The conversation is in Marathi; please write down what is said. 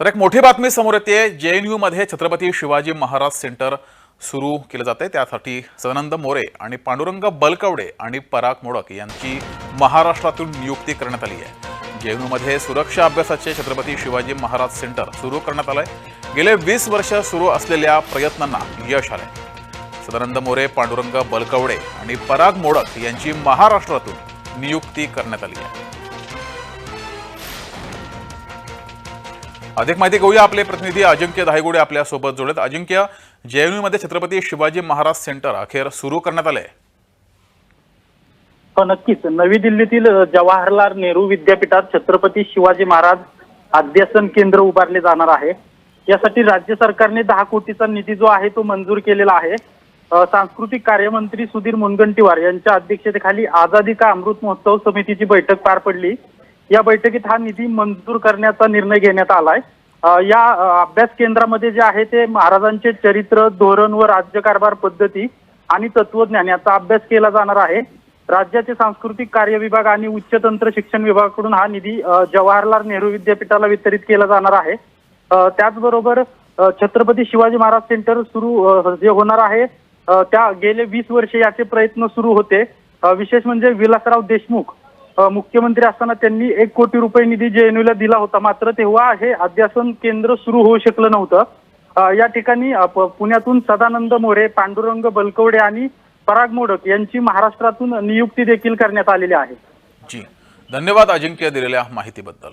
तर एक मोठी बातमी समोर येते जे एन यूमध्ये छत्रपती शिवाजी महाराज सेंटर सुरू केलं जाते त्यासाठी सदानंद मोरे आणि पांडुरंग बलकवडे आणि पराग मोडक यांची महाराष्ट्रातून नियुक्ती करण्यात आली आहे. जे एनमध्ये सुरक्षा अभ्यासाचे छत्रपती शिवाजी महाराज सेंटर सुरू करण्यात आलंय. गेले वीस वर्ष सुरू असलेल्या प्रयत्नांना यश आलंय. सदानंद मोरे पांडुरंग बलकवडे आणि पराग मोडक यांची महाराष्ट्रातून नियुक्ती करण्यात आली आहे. अधिक माहिती घेऊया आपले प्रतिनिधी अजिंक्य धायगुडे आपल्यासोबत जोडत अजिंक्य जेएनयू मध्ये छत्रपती शिवाजी महाराज सेंटर अखेर सुरू करण्यात आले हो, नक्कीच. नवी दिल्लीतील जवाहरलाल नेहरू विद्यापीठात छत्रपती शिवाजी महाराज अध्यासन केंद्र उभारले जाणार आहे. यासाठी राज्य सरकारने दहा कोटीचा निधी जो आहे तो मंजूर केलेला आहे. सांस्कृतिक कार्यमंत्री सुधीर मुनगंटीवार यांच्या अध्यक्षतेखाली आझादी का अमृत महोत्सव समितीची बैठक पार पडली. या बैठकीत हा निधी मंजूर करण्याचा निर्णय घेण्यात आलाय. या अभ्यास केंद्रामध्ये जे आहे ते महाराजांचे चरित्र धोरण व राज्यकारभार पद्धती आणि तत्वज्ञान याचा अभ्यास केला जाणार आहे. राज्याचे सांस्कृतिक कार्य विभाग आणि उच्च तंत्र शिक्षण विभागाकडून हा निधी जवाहरलाल नेहरू विद्यापीठाला वितरित केला जाणार आहे. त्याचबरोबर छत्रपती शिवाजी महाराज सेंटर सुरू जे होणार आहे त्या गेले वीस वर्षे याचे प्रयत्न सुरू होते. विशेष म्हणजे विलासराव देशमुख मुख्यमंत्री असताना त्यांनी एक कोटी रुपये निधी जेएनयूला दिला होता. मात्र तेव्हा हे अध्यासन केंद्र सुरू होऊ शकलं नव्हतं. या ठिकाणी पुण्यातून सदानंद मोरे पांडुरंग बलकवडे आणि पराग मोडक यांची महाराष्ट्रातून नियुक्ती देखील करण्यात आलेली आहे. जी. धन्यवाद अजिंक्य दिलेल्या माहितीबद्दल.